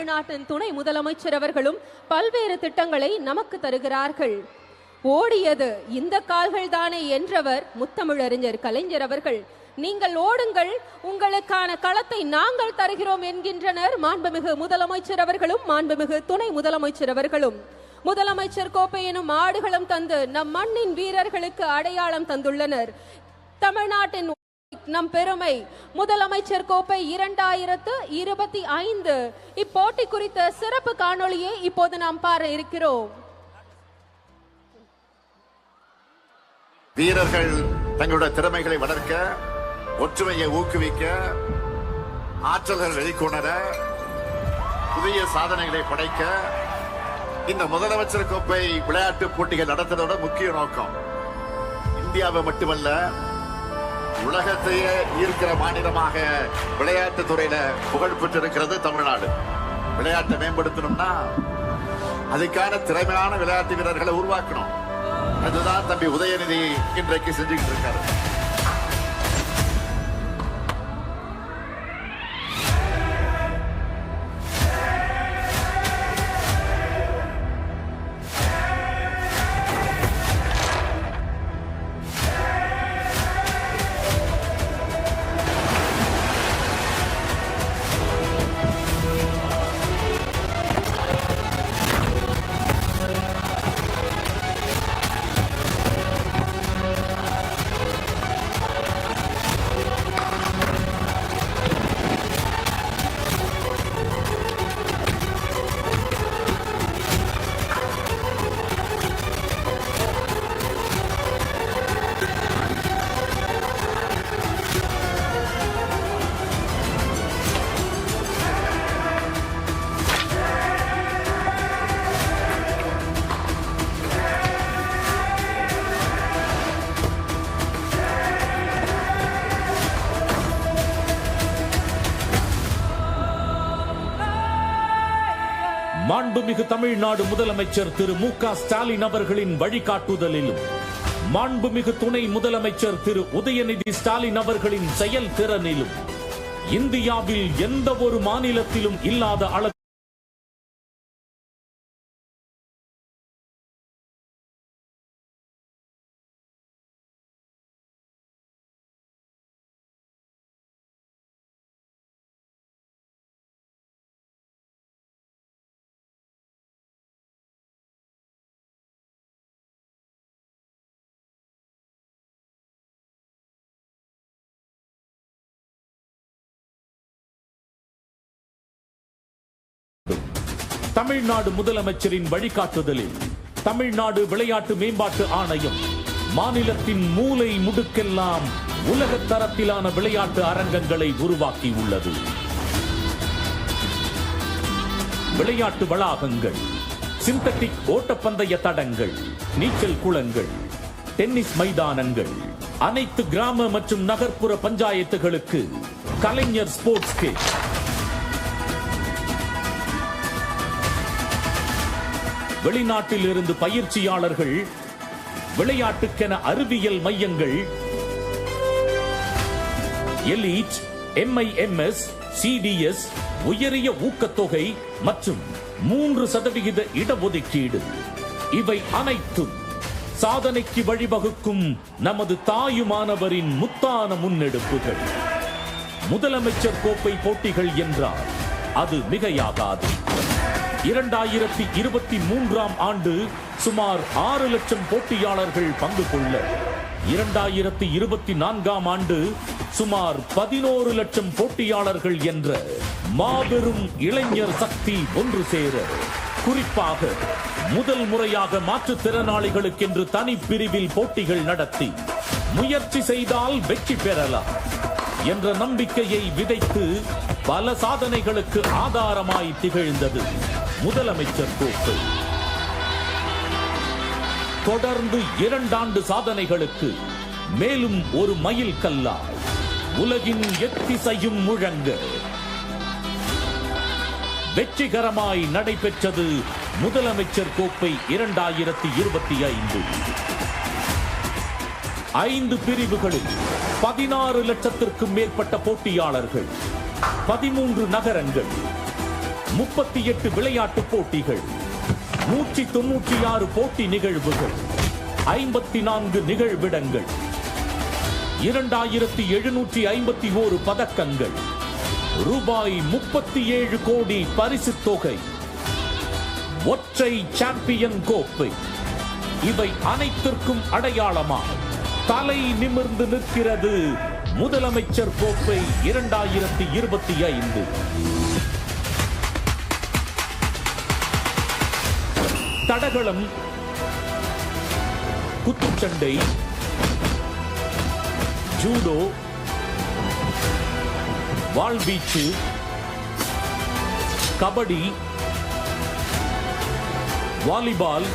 தமிழ்நாட்டின் துணை முதலமைச்சர் அவர்களும் பல்வேறு திட்டங்களை நமக்கு தருகிறார்கள். ஓடியது இந்த கால்கள் தானே என்றவர் முத்தமிழறிஞர் கலைஞர் அவர்கள். நீங்கள் ஓடுங்கள் உங்களுக்கான களத்தை நாங்கள் தருகிறோம் என்கின்றனர் மாண்புமிகு முதலமைச்சர் அவர்களும் மாண்புமிகு துணை முதலமைச்சர் அவர்களும். முதலமைச்சர் கோப்பை எனும் ஆடுகளம் தந்து நம் மண்ணின் வீரர்களுக்கு அடையாளம் தந்துள்ளனர். தமிழ்நாட்டின் நம் பெருமை. முதலமைச்சர் கோப்பை இரண்டாயிரத்து இருபத்தி ஐந்து. இப்போட்டி குறித்த சிறப்பு காணொளியை இப்போது நாம் பார இருக்கிறோம். வீரர்கள் தங்களுடைய திறமைகளை வளர்க்க ஒற்றுமையை ஊக்குவிக்க ஆற்றல்கள் வெளிக்கொணர புதிய சாதனைகளை படைக்க இந்த முதலமைச்சர் கோப்பை விளையாட்டு போட்டிகள் நடத்துறதோட முக்கிய நோக்கம். இந்தியாவை மட்டுமல்ல உலகத்தையே ஈர்க்கிற மாநிலமாக விளையாட்டு துறையில புகழ் பெற்றிருக்கிறது தமிழ்நாடு. விளையாட்டை மேம்படுத்தணும்னா அதுக்கான திறமையான விளையாட்டு வீரர்களை உருவாக்கணும். அதுதான் தம்பி உதயநிதி இன்றைக்கு செஞ்சுக்கிட்டு இருக்காரு. மாண்புமிகு தமிழ்நாடு முதலமைச்சர் திரு மு க ஸ்டாலின் அவர்களின் வழிகாட்டுதலிலும் மாண்புமிகு துணை முதலமைச்சர் திரு உதயநிதி ஸ்டாலின் அவர்களின் செயல்திறனிலும் இந்தியாவில் எந்த ஒரு மாநிலத்திலும் இல்லாத அளவு தமிழ்நாடு முதலமைச்சரின் வழிகாட்டுதலில் தமிழ்நாடு விளையாட்டு மேம்பாட்டு ஆணையம் மாநிலத்தின் மூலை முடுக்கெல்லாம் உலக தரத்திலான விளையாட்டு அரங்கங்களை உருவாக்கியுள்ளது. விளையாட்டு வளாகங்கள் சிந்தட்டிக் ஓட்டப்பந்தய தடங்கள் நீச்சல் குளங்கள் டென்னிஸ் மைதானங்கள் அனைத்து கிராம மற்றும் நகர்ப்புற பஞ்சாயத்துகளுக்கு கலைஞர் ஸ்போர்ட்ஸ் கிட் வெளிநாட்டில் இருந்து பயிற்சியாளர்கள் விளையாட்டுக்கென அறிவியல் மையங்கள் எலீட் எம்ஐஎம்எஸ் சிடிஎஸ் உயரிய ஊக்கத்தொகை மற்றும் மூன்று சதவிகித இடஒதுக்கீடு. இவை அனைத்தும் சாதனைக்கு வழிவகுக்கும் நமது தாயுமானவரின் முத்தான முன்னெடுப்புகள். முதலமைச்சர் கோப்பை போட்டிகள் என்றால் அது மிகையாகாது. இரண்டாயிரத்தி இருபத்தி மூன்றாம் ஆண்டு சுமார் ஆறு லட்சம் போட்டியாளர்கள் பங்கு கொள்ள. இரண்டாயிரத்தி இருபத்தி நான்காம் ஆண்டு சுமார் பதினோரு லட்சம் போட்டியாளர்கள் என்ற மாபெரும் இளைஞர் சக்தி ஒன்று சேர. குறிப்பாக முதல் முறையாக மாற்றுத்திறனாளிகளுக்கென்று தனிப்பிரிவில் போட்டிகள் நடத்தி முயற்சி செய்தால் வெற்றி பெறலாம் என்ற நம்பிக்கையை விதைத்து பல சாதனைகளுக்கு ஆதாரமாய் திகழ்ந்தது. முதலமைச்சர் கோப்பை தொடர்ந்து இரண்டாண்டு சாதனைகளுக்கு மேலும் ஒரு மைல் கல்லாய். உலகின் எத்திசையும் முழங்க. வெற்றிகரமாய் நடைபெற்றது முதலமைச்சர் கோப்பை இரண்டாயிரத்தி இருபத்தி ஐந்து. ஐந்து பிரிவுகளில் பதினாறு லட்சத்திற்கும் மேற்பட்ட போட்டியாளர்கள் பதிமூன்று நகரங்கள் முப்பத்தி எட்டு விளையாட்டு போட்டிகள் நூற்றி தொன்னூற்றி ஆறு போட்டி நிகழ்வுகள் ஐம்பத்தி நான்கு நிகழ்விடங்கள் இரண்டாயிரத்தி எழுநூற்றி ஐம்பத்தி ஓரு பதக்கங்கள் ரூபாய் முப்பத்தி ஏழு கோடி பரிசுத் தொகை ஒற்றை சாம்பியன் கோப்பை. இவை அனைத்திற்கும் அடையாளமா தலை நிமிர்ந்து நிற்கிறது முதலமைச்சர் கோப்பை இரண்டாயிரத்தி இருபத்தி ஐந்து. தடகளம் குத்துச்சண்டை ஜூடோ வாள்வீச்சு கபடி வாலிபால்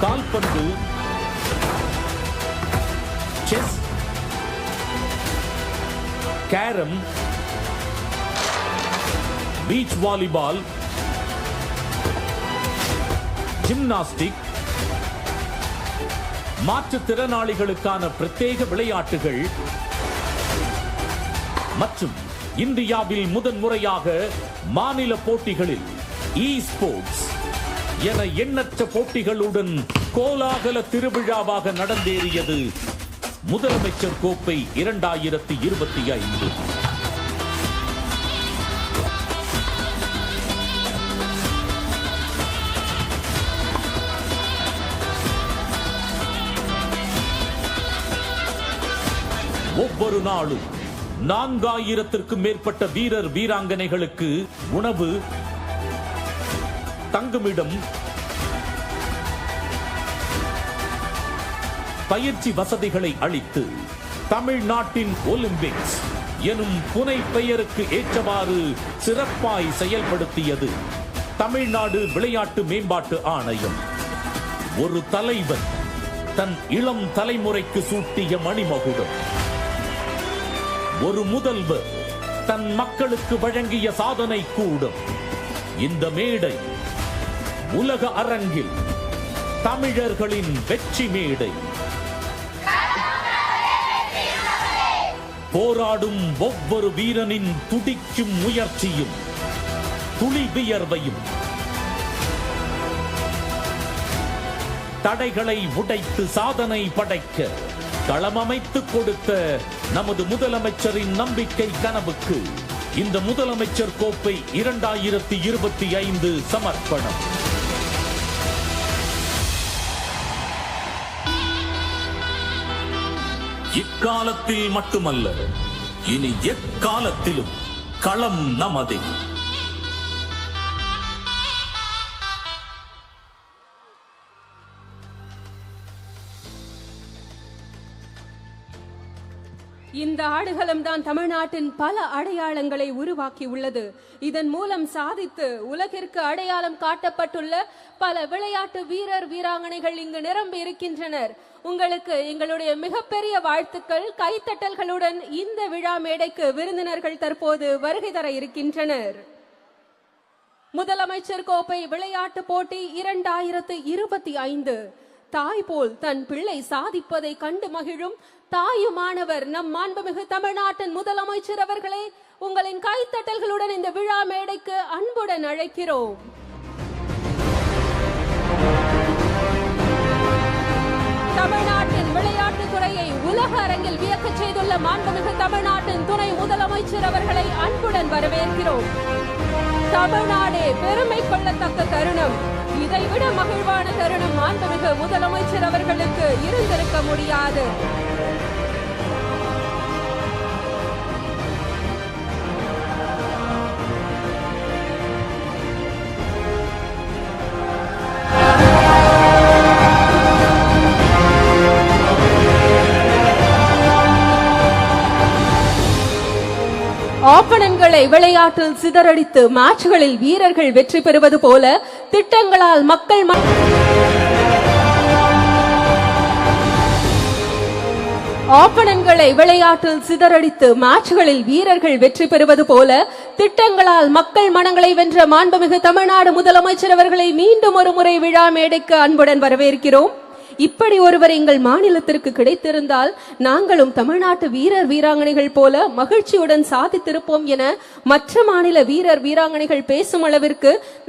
கால்பந்து chess carrom beach volleyball gymnastic மாற்றுத்திறனாளிகளுக்கான பிரத்யேக விளையாட்டுகள் மற்றும் இந்தியாவில் முதன்முறையாக மாநில போட்டிகளில் இ ஸ்போர்ட்ஸ் என எண்ணற்ற போட்டிகளுடன் கோலாகல திருவிழாவாக நடந்தேறியது முதலமைச்சர் கோப்பை இரண்டாயிரத்தி இருபத்தி ஐந்து. ஒவ்வொரு நாளும் நான்காயிரத்திற்கும் மேற்பட்ட வீரர் வீராங்கனைகளுக்கு உணவு தங்குமிடம் பயிற்சி வசதிகளை அளித்து தமிழ்நாட்டின் ஒலிம்பிக்ஸ் எனும் புனை பெயருக்கு ஏற்றவாறு சிறப்பாய் செயல்படுத்தியது தமிழ்நாடு விளையாட்டு மேம்பாட்டு ஆணையம். ஒரு தலைவன் தன் இளம் தலைமுறைக்கு சூட்டிய மணிமகுடம். ஒரு முதல்வர் தன் மக்களுக்கு வழங்கிய சாதனை கூடும். இந்த மேடை உலக அரங்கில் தமிழர்களின் வெற்றி மேடை. போராடும் ஒவ்வொரு வீரனின் துடிக்கும் முயற்சியும் துளி வியர்வையும் தடைகளை உடைத்து சாதனை படைக்க களமமைத்து கொடுத்த நமது முதலமைச்சரின் நம்பிக்கை கனவுக்கு இந்த முதலமைச்சர் கோப்பை இரண்டாயிரத்தி இருபத்தி ஐந்து சமர்ப்பணம். இக்காலத்தில் மட்டுமல்ல இனி எக்காலத்திலும் களம் நமதே. இந்த ஆடுகளம் தான் தமிழ்நாட்டின் பல அடையாளங்களை உருவாக்கி உள்ளது இதன் மூலம் சாதித்து உலகிற்கு அடையாளம் காட்டப்பட்டுள்ள பல விளையாட்டு வீரர் வீராங்கனைகள் இங்கு நிரம்பி இருக்கின்றனர். உங்களுக்கு எங்களுடைய மிகப்பெரிய வாழ்த்துக்கள் கைத்தட்டல்களுடன் இந்த விழா மேடைக்கு விருந்தினர்கள் தற்போது வருகை தர இருக்கின்றனர். முதலமைச்சர் கோப்பை விளையாட்டு போட்டி இரண்டாயிரத்து இருபத்தி ஐந்து. தாய் போல் தன் பிள்ளை சாதிப்பதை கண்டு மகிழும் தாயுமானவர் நம் மாண்புமிகு தமிழ்நாட்டின் முதலமைச்சர் அவர்களே உங்களின் கைத்தட்டல்களுடன் இந்த விழா மேடைக்கு அன்புடன் அழைக்கிறோம். தமிழ்நாட்டின் விளையாட்டுத் துறையை உலக அரங்கில் வியக்க செய்துள்ள மாண்புமிகு தமிழ்நாட்டின் துணை முதலமைச்சர் அவர்களை அன்புடன் வரவேற்கிறோம். தமிழ்நாடே பெருமை கொள்ளத்தக்க தருணம். இதைவிட மகிழ்வான தருணம் மாண்புமிகு முதலமைச்சர் அவர்களுக்கு இருந்திருக்க முடியாது. ஆப்பனன்களை விளையாட்டில் சிதறடித்து மேட்ச்களில் வீரர்கள் வெற்றி பெறுவது போல திட்டங்களால் மக்கள் ஆப்பனன்களை விளையாட்டில் சிதறடித்து மேட்ச்களில் வீரர்கள் வெற்றி பெறுவது போல திட்டங்களால் மக்கள் மனங்களை வென்ற மாண்புமிகு தமிழ்நாடு முதலமைச்சர் அவர்களை மீண்டும் ஒரு முறை விழா மேடைக்கு அன்புடன் வரவேற்கிறோம். இப்படி ஒருவர் எங்கள் மாநிலத்திற்கு கிடைத்திருந்தால் நாங்களும் தமிழ்நாட்டு வீரர் வீராங்கனைகள் போல மகிழ்ச்சியுடன் சாதித்திருப்போம் என மற்ற மாநில வீரர் வீராங்கனைகள் பேசும் அளவிற்கு